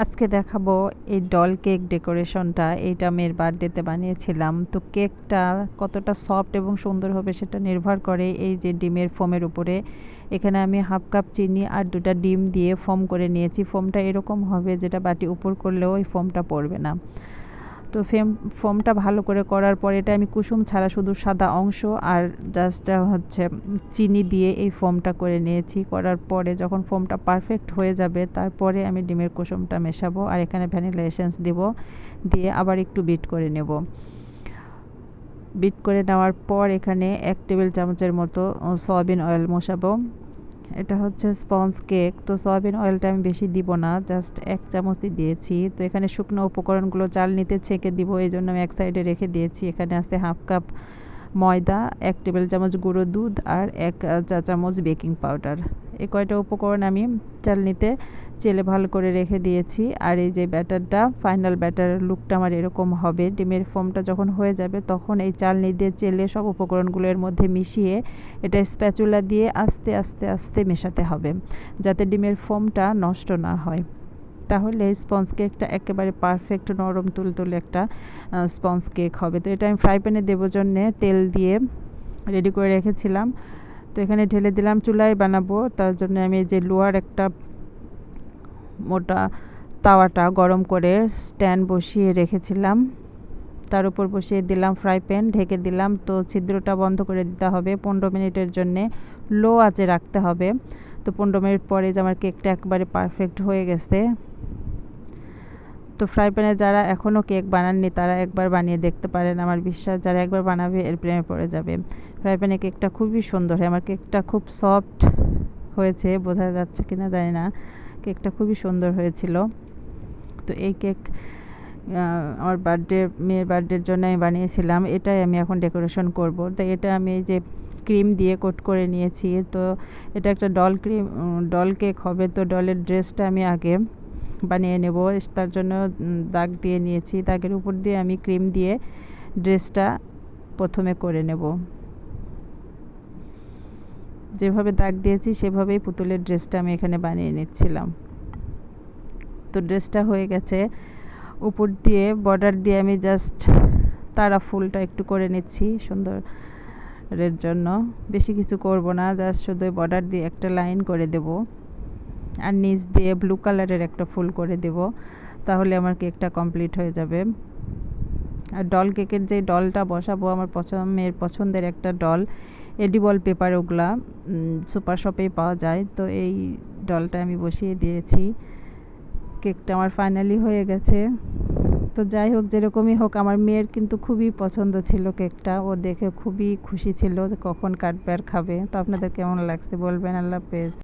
আজকে দেখাবো এই ডল কেক ডেকোরেশনটা এইটা মেয়ের বার্থডেতে বানিয়েছিলাম। তো কেকটা কতটা সফট এবং সুন্দর হবে সেটা নির্ভর করে এই যে ডিমের ফোমের উপরে। এখানে আমি হাফ কাপ চিনি আর দুটা ডিম দিয়ে ফোম করে নিয়েছি। ফোমটা এরকম হবে যেটা বাটি উপর করলেও ওই ফোমটা পড়বে না। তো ফেম ফোমটা ভালো করে করার পর এটা আমি কুসুম ছাড়া শুধু সাদা অংশ আর জাস্ট হচ্ছে চিনি দিয়ে এই ফোমটা করে নিয়েছি। করার পরে যখন ফোমটা পারফেক্ট হয়ে যাবে, তারপরে আমি ডিমের কুসুমটা মেশাবো আর এখানে ভ্যানিলা এসেন্স দেব দিয়ে আবার একটু বিট করে নেব। বিট করে নেওয়ার পর এখানে এক টেবিল চামচের মতো সয়াবিন অয়েল মশাবো। এটা হচ্ছে স্পঞ্জ কেক। তো সয়াবিন অয়েলটা আমি বেশি দিব না, জাস্ট এক চামচই দিয়েছি। তো এখানে শুকনো উপকরণগুলো চাল নিতে ছেঁকে দিব এই জন্য আমি এক সাইডে রেখে দিয়েছি। এখানে আছে হাফ কাপ ময়দা, এক টেবিল চামচ গুঁড়ো দুধ আর এক চা চামচ বেকিং পাউডার। এই কয়টা উপকরণ আমি চালনিতে চেলে ভালো করে রেখে দিয়েছি। আর এই যে ব্যাটারটা, ফাইনাল ব্যাটার লুকটা আমার এরকম হবে। ডিমের ফোমটা যখন হয়ে যাবে, তখন এই চালনি দিয়ে চেলে সব উপকরণগুলো এর মধ্যে মিশিয়ে এটা স্প্যাচুলা দিয়ে আস্তে আস্তে আস্তে মেশাতে হবে, যাতে ডিমের ফোমটা নষ্ট না হয়। তাহলে স্পঞ্জ কেকটা একেবারে পারফেক্ট নরম তুলতুলে একটা স্পঞ্জ কেক হবে। তো এটা আমি ফ্রাই প্যানে দেবো জন্যে, তেল দিয়ে রেডি করে রেখেছিলাম। তো এখানে ঢেলে দিলাম, চুলায় বানাবো। তার জন্য আমি যে লোহার একটা মোটা তাওয়াটা গরম করে স্ট্যান্ড বসিয়ে রেখেছিলাম। তার উপর বসিয়ে দিলাম ফ্রাই প্যান ঢেকে দিলাম। তো ছিদ্রটা বন্ধ করে দিতে হবে। পনেরো মিনিটের জন্যে লো আঁচে রাখতে হবে। তো পনেরো মিনিট পরে যে আমার কেকটা একবারে পারফেক্ট হয়ে গেছে। তো ফ্রাই প্যানে যারা এখনও কেক বানাননি, তারা একবার বানিয়ে দেখতে পারেন আমার বিশ্বাস, যারা একবার বানাবে এর প্রেমে পড়ে যাবে। ফ্রাই প্যানে কেকটা খুবই সুন্দর হয়, আমার কেকটা খুব সফট হয়েছে, বোঝা যাচ্ছে কিনা জানি না। কেকটা খুবই সুন্দর হয়েছিল। তো এই কেক আমার বার্থডে মেয়ের বার্থডের জন্য আমি বানিয়েছিলাম, এটাই আমি এখন ডেকোরেশন করব। তো এটা আমি এই যে ক্রিম দিয়ে কোট করে নিয়েছি। তো এটা একটা ডল ক্রিম ডল কেক হবে। তো ডলের ড্রেসটা আমি আগে বানিয়ে নেব। তার জন্য দাগ দিয়ে নিয়েছি। দাগের উপর দিয়ে আমি ক্রিম দিয়ে ড্রেসটা প্রথমে করে নেব। যেভাবে দাগ দিয়েছি, সেভাবেই পুতুলের ড্রেসটা আমি এখানে বানিয়ে নিচ্ছিলাম। তো ড্রেসটা হয়ে গেছে। উপর দিয়ে, বর্ডার দিয়ে আমি জাস্ট তারা ফুলটা একটু করে নিচ্ছি। সুন্দরের জন্য। বেশি কিছু করব না জাস্ট শুধু বর্ডার দিয়ে একটা লাইন করে দেব। আর নিচ দিয়ে ব্লু কালারের একটা ফুল করে দেব, তাহলে আমার কেকটা কমপ্লিট হয়ে যাবে। আর ডল কেকের যে ডলটা বসাবো, আমার পছন্দ, মেয়ের পছন্দের একটা ডল এডিবল পেপার ওগুলা সুপার শপেই পাওয়া যায়। তো এই ডলটা আমি বসিয়ে দিয়েছি। কেকটা আমার ফাইনালি হয়ে গেছে। তো যাই হোক, যেরকমই হোক, আমার মেয়ের কিন্তু খুবই পছন্দ ছিল কেকটা। ও দেখে খুবই খুশি ছিল যে কখন কাটবে আর খাবে। তো আপনাদের কেমন লাগছে বলবেন? আল্লাহ হাফেজ।